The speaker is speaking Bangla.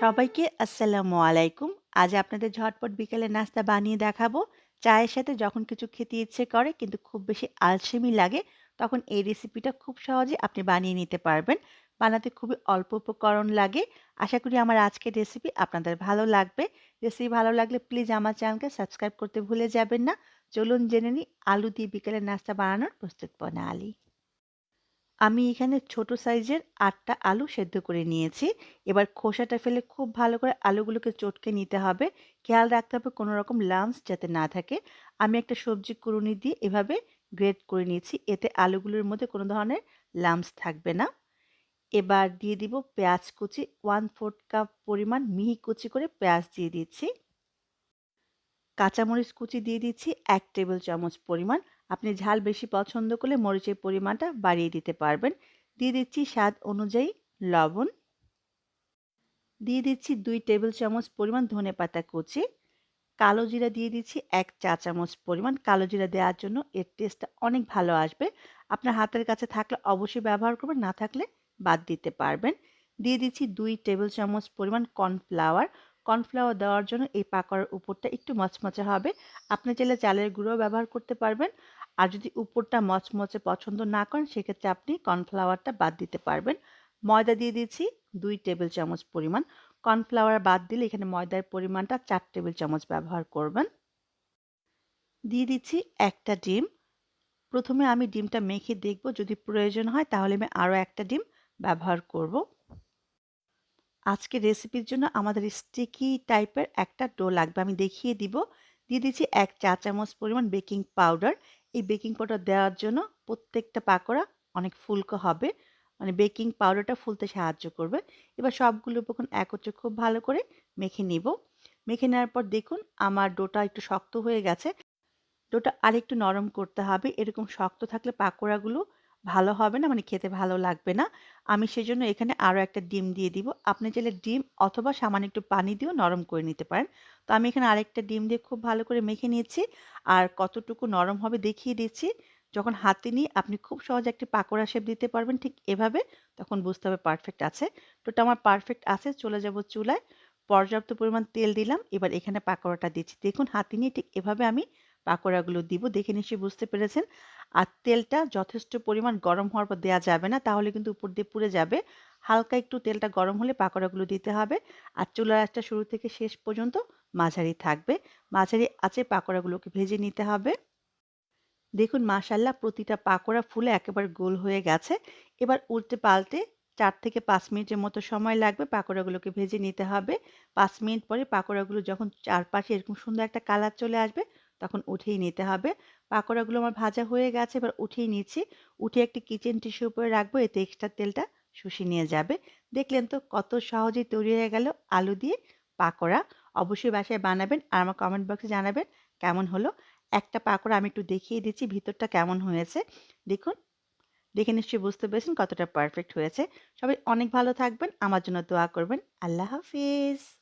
সবাইকে আসসালামু আলাইকুম। আজ আপনাদের ঝটপট বিকেলের নাস্তা বানিয়ে দেখাবো। চায়ের সাথে যখন কিছু খেতে ইচ্ছে করে কিন্তু খুব বেশি আলসেমি লাগে, তখন এই রেসিপিটা খুব সহজে আপনি বানিয়ে নিতে পারবেন। বানাতে খুবই অল্প উপকরণ লাগে। আশা করি আমার আজকের রেসিপি আপনাদের ভালো লাগবে। রেসিপি ভালো লাগলে প্লিজ আমার চ্যানেলকে সাবস্ক্রাইব করতে ভুলে যাবেন না। চলুন জেনে নিই আলু দিয়ে বিকেলের নাস্তা বানানোর প্রস্তুত প্রণালী। আমি এখানে ছোট সাইজের আটটা আলু সেদ্ধ করে নিয়েছি। এবার খোসাটা ফেলে খুব ভালো করে আলুগুলোকে চটকে নিতে হবে। খেয়াল রাখতে হবে কোনো রকম লাম্পস যাতে না থাকে। আমি একটা সবজি কুড়ুনি দিয়ে এভাবে গ্রেট করে নিয়েছি। এতে আলুগুলোর মধ্যে কোনো ধরনের লাম্পস থাকবে না। এবার দিয়ে দিব পেঁয়াজ কুচি 1/4 কাপ পরিমাণ মিহি কুচি করে পেঁয়াজ দিয়ে দিচ্ছি। কাঁচামরিচ কুচি দিয়ে দিচ্ছি এক টেবিল চামচ পরিমাণ। আপনি ঝাল বেশি পছন্দ করলে মরিচের পরিমাণটা বাড়িয়ে দিতে পারবেন। দিয়ে দিচ্ছি স্বাদ অনুযায়ী লবণ। দিয়ে দিচ্ছি দুই টেবিল চামচ পরিমাণ ধনেপাতা কুচি। কালো জিরা দিয়ে দিচ্ছি এক চা চামচ পরিমাণ। কালো জিরা দেওয়ার জন্য এর টেস্টটা অনেক ভালো আসবে। আপনার হাতের কাছে থাকলে অবশ্যই ব্যবহার করবেন, না থাকলে বাদ দিতে পারবেন। দিয়ে দিচ্ছি দুই টেবিল চামচ পরিমাণ কর্নফ্লাওয়ার। কর্নফ্লাওয়ার দেওয়ার জন্য এই পাকোড়ার উপরটা একটু মচমচে হবে। আপনি চাইলে চালের গুঁড়োও ব্যবহার করতে পারবেন। আর যদি উপরটা মচমচে পছন্দ না করেন, সেক্ষেত্রে আপনি কর্নফ্লাওয়ারটা বাদ দিতে পারবেন। ময়দা দিয়ে দিচ্ছি দুই টেবিল চামচ পরিমাণ। কর্নফ্লাওয়ার বাদ দিলে এখানে ময়দার পরিমাণটা চার টেবিল চামচ ব্যবহার করবেন। দিয়ে দিচ্ছি একটা ডিম। প্রথমে আমি ডিমটা মেখে দেখব যদি প্রয়োজন হয় তাহলে আমি আরও একটা ডিম ব্যবহার করব। আজকের রেসিপির জন্য আমাদের স্টিকি টাইপের একটা ডো লাগবে। আমি দেখিয়ে দিব। দিয়ে দিচ্ছি এক চা চামচ পরিমাণ বেকিং পাউডার। এই বেকিং পাউডার দেওয়ার জন্য প্রত্যেকটা পাকোড়া অনেক ফুলকো হবে। মানে বেকিং পাউডারটা ফুলতে সাহায্য করবে। এবার সবগুলো উপকরণ একত্রে খুব ভালো করে মেখে নিব। মেখে নেওয়ার পর দেখুন আমার ডোটা একটু শক্ত হয়ে গেছে। ডোটা আরেকটু নরম করতে হবে। এরকম শক্ত থাকলে পাকোড়াগুলো ভালো হবে না মানে খেতে ভালো লাগবে না। আমি সেজন্য এখানে আরও একটা ডিম দিয়ে দিব। আপনি চাইলে ডিম অথবা সামান্য একটু পানি দিয়েও নরম করে নিতে পারেন। তো আমি এখানে আরেকটা ডিম দিয়ে খুব ভালো করে মেখে নিয়েছি। আর কতটুকু নরম হবে দেখিয়ে দিচ্ছি। যখন হাতে নিয়ে আপনি খুব সহজে একটি পাকোড়া শেপ দিতে পারবেন ঠিক এভাবে, তখন বুঝতে হবে পারফেক্ট আছে। ডোটা আমার পারফেক্ট আছে, চলে যাব চুলায়। পর্যাপ্ত পরিমাণ তেল দিলাম। এবার এখানে পাকোড়াটা দিচ্ছি। দেখুন, হাতে নিয়ে ঠিক এভাবে আমি পাকোড়াগুলো দিব। দেখে নিশ্চয়ই বুঝতে পেরেছেন। আর তেলটা যথেষ্ট পরিমাণ গরম হওয়ার পর দেওয়া যাবে না, তাহলে কিন্তু উপর দিয়ে পুড়ে যাবে। হালকা একটু তেলটা গরম হলে পাকোড়াগুলো দিতে হবে। আর চুলার আঁচটা শুরু থেকে শেষ পর্যন্ত মাঝারি থাকবে। মাঝারি আঁচে পাকোড়াগুলোকে ভেজে নিতে হবে। দেখুন মাশাল্লাহ প্রতিটা পাকোড়া ফুলে একেবারে গোল হয়ে গেছে। এবার উল্টে পাল্টে চার থেকে পাঁচ মিনিটের মতো সময় লাগবে পাকোড়াগুলোকে ভেজে নিতে হবে। পাঁচ মিনিট পরে পাকোড়াগুলো যখন চারপাশে এরকম সুন্দর একটা কালার চলে আসবে তখন উঠিয়ে নিতে হবে। পাকোড়াগুলো আমার ভাজা হয়ে গেছে, এবার উঠিয়ে নিচ্ছি। উঠিয়ে একটি কিচেন টিস্যুর উপরে রাখব, এতে এক্সট্রা তেলটা শুষে নিয়ে যাবে। দেখলেন তো কত সহজেই তৈরি হয়ে গেল আলু দিয়ে পাকোড়া। অবশ্যই বাসায় বানাবেন আর আমার কমেন্ট বক্সে জানাবেন কেমন হলো। একটা পাকোড়া আমি একটু দেখিয়ে দিচ্ছি ভিতরটা কেমন হয়েছে। দেখুন। দেখে নিশ্চয়ই বুঝতে পেরেছেন কতটা পারফেক্ট হয়েছে। সবাই অনেক ভালো থাকবেন। আমার জন্য দোয়া করবেন। আল্লাহ হাফিজ।